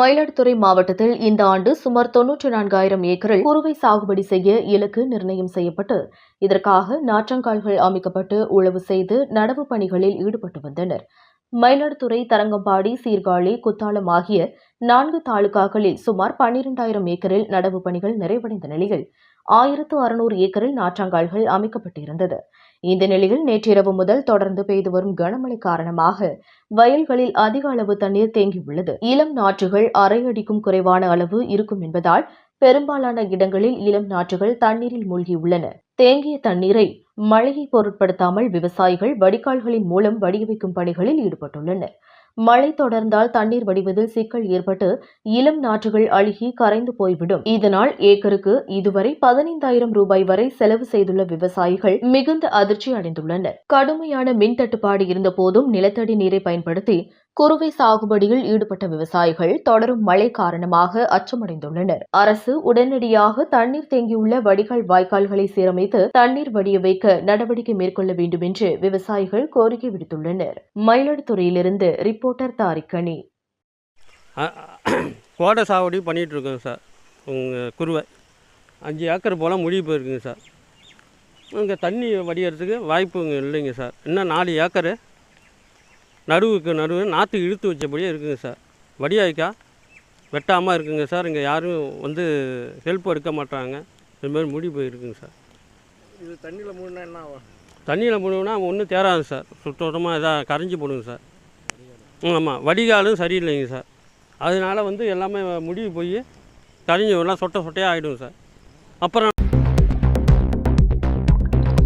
மயிலாடுதுறை மாவட்டத்தில் இந்த ஆண்டு சுமார் தொன்னூற்றி நான்காயிரம் ஏக்கரில் குறுவை சாகுபடி செய்ய இலக்கு நிர்ணயம் செய்யப்பட்டு இதற்காக நாற்றங்கால்கள் அமைக்கப்பட்டு உழவு செய்து நடவு பணிகளில் ஈடுபட்டு வந்தனர். மயிலாடுதுறை தரங்கம்பாடி சீர்காழி குத்தாலம் ஆகிய நான்கு தாலுகாக்களில் சுமார் பன்னிரண்டாயிரம் ஏக்கரில் நடவு பணிகள் நிறைவடைந்த நிலையில் ஆயிரத்து அறுநூறு ஏக்கரில் நாற்றங்கால்கள் அமைக்கப்பட்டிருந்தது. இந்த நிலையில் நேற்றிரவு முதல் தொடர்ந்து பெய்து வரும் கனமழை காரணமாக வயல்களில் அதிக அளவு தண்ணீர் தேங்கியுள்ளது. இளம் நாற்றுகள் அரை அடிக்கும் குறைவான அளவு இருக்கும் என்பதால் பெரும்பாலான இடங்களில் இளம் நாற்றுகள் தண்ணீரில் மூழ்கியுள்ளன. தேங்கிய தண்ணீரை மழையை பொருட்படுத்தாமல் விவசாயிகள் வடிகால்களின் மூலம் வடிய வைக்கும் பணிகளில் ஈடுபட்டுள்ளனர். மழை தொடர்ந்தால் தண்ணீர் வடிவதில் சிக்கல் ஏற்பட்டு இளம் நாற்றுகள் அழுகி கரைந்து போய்விடும். இதனால் ஏக்கருக்கு இதுவரை பதினைந்தாயிரம் ரூபாய் வரை செலவு செய்துள்ள விவசாயிகள் மிகுந்த அதிர்ச்சி அடைந்துள்ளனர். கடுமையான மின் தட்டுப்பாடு இருந்தபோதும் நிலத்தடி நீரை பயன்படுத்தி குறுவை சாகுபடியில் ஈடுபட்ட விவசாயிகள் தொடரும் மழை காரணமாக அச்சமடைந்துள்ளனர். அரசு உடனடியாக தண்ணீர் தேங்கியுள்ள வடிகால் வாய்க்கால்களை சீரமைத்து தண்ணீர் வடிய வைக்க நடவடிக்கை மேற்கொள்ள வேண்டும் என்று விவசாயிகள் கோரிக்கை விடுத்துள்ளனர். மயிலாடுதுறையிலிருந்து ரிப்போர்ட்டர் தாரிக்கணி கோடை சாகுபடி பண்ணிகிட்ருக்கோங்க சார். உங்கள் குருவை அஞ்சு ஏக்கர் போல் முடிவு போயிருக்குங்க சார். இங்கே தண்ணி வடிகிறதுக்கு வாய்ப்பு இல்லைங்க சார். இன்னும் நாலு ஏக்கரு நடுவுக்கு நடுவு நாற்று இழுத்து வச்சபடியே இருக்குங்க சார். வடியாய்க்கா வெட்டாமல் இருக்குங்க சார். இங்கே யாரும் வந்து ஹெல்ப் எடுக்க மாட்டாங்க இது மாதிரி முடி போயிருக்குங்க சார். இது தண்ணியில் மூடினா என்ன ஆகும்? தண்ணியில் போனோம்னா ஒன்றும் தேராது சார். சுத்தமாக இதாக கரைஞ்சி போடுங்க சார். ஆமாம் வடிகாலும் சரியில்லைங்க சார். அதனால வந்து எல்லாமே முடிவு போய் கரைஞ்சி எல்லாம் சொட்டை சொட்டையாக ஆகிடும் சார். அப்புறம்